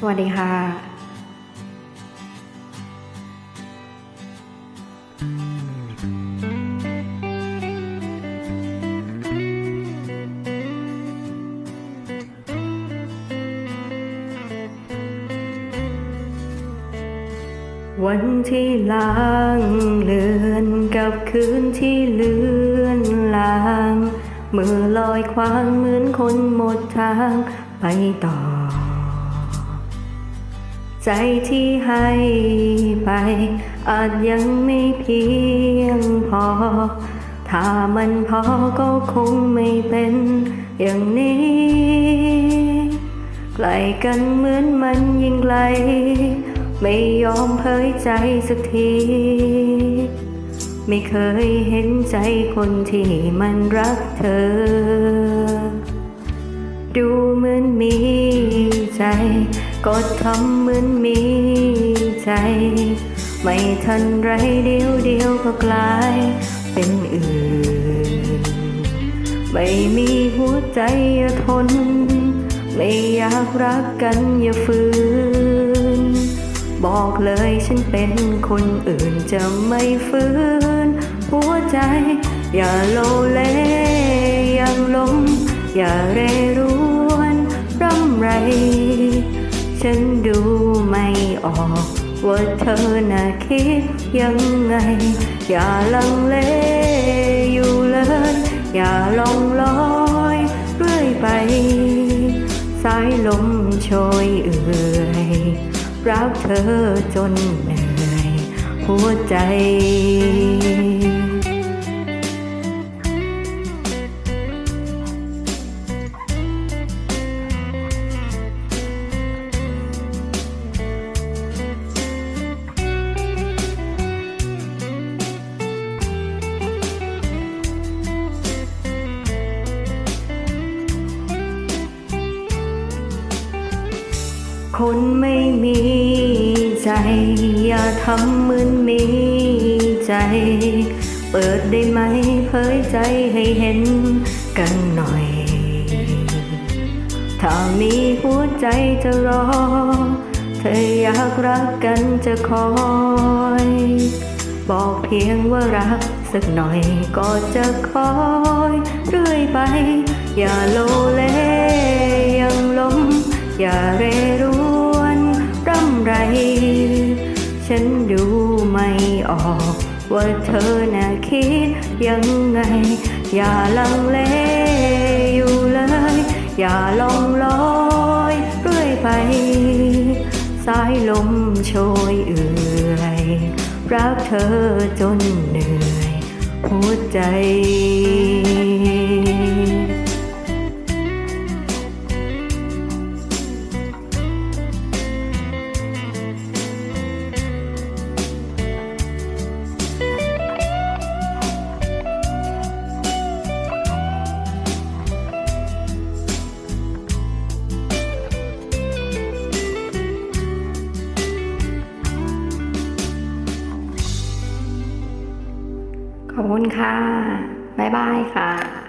สวัสดีค่ะ วันที่ล้างเลือนกับคืนที่เลือนลางมือลอยควางเหมือนคนหมดทางไปต่อ ใจที่ให้ไป อาจยังไม่เพียงพอ ถ้ามันพอก็คงไม่เป็นอย่างนี้ไกลกันเหมือนมันยิ่งไกล ไม่ยอมเผยใจสักที ไม่เคยเห็นใจคนที่มันรักเธอ ดูเหมือนมีใจ ก็ทำเหมือนมีใจ ไม่ทันไรเดียวเดียวก็กลายเป็นอื่น ไม่มีหัวใจอย่าทน ไม่อยากรักกันอย่าฝืน บอกเลยฉันเป็นคนอื่นจะไม่ฟืน หัวใจ อย่าโลเลยังลมอย่าเร ฉันดูไม่ออกว่าเธอน่ะคิดยังไง อย่าลังเลอยู่เลย อย่าลองลอยเรื่อยไปสายลมโชยเอื่อยรักเธอจนเหนื่อยหัวใจ คนไม่มีใจ อย่าทำเหมือนมีใจ เปิดได้ไหมเผยใจให้เห็นกันหน่อย ถ้ามีหัวใจจะรอ เธออยากรักกันจะคอย บอกเพียงว่ารักสักหน่อยก็จะคอยเรื่อยไป อย่าโลเล ไม่ออก ว่าเธอน่ะคิดยังไง อย่าลังเลอยู่เลย อย่าลองลอยเรื่อยไป สายลมโชยเอื่อยรักเธอจนเหนื่อย หัวใจ ขอบคุณค่ะ บ๊ายบายค่ะ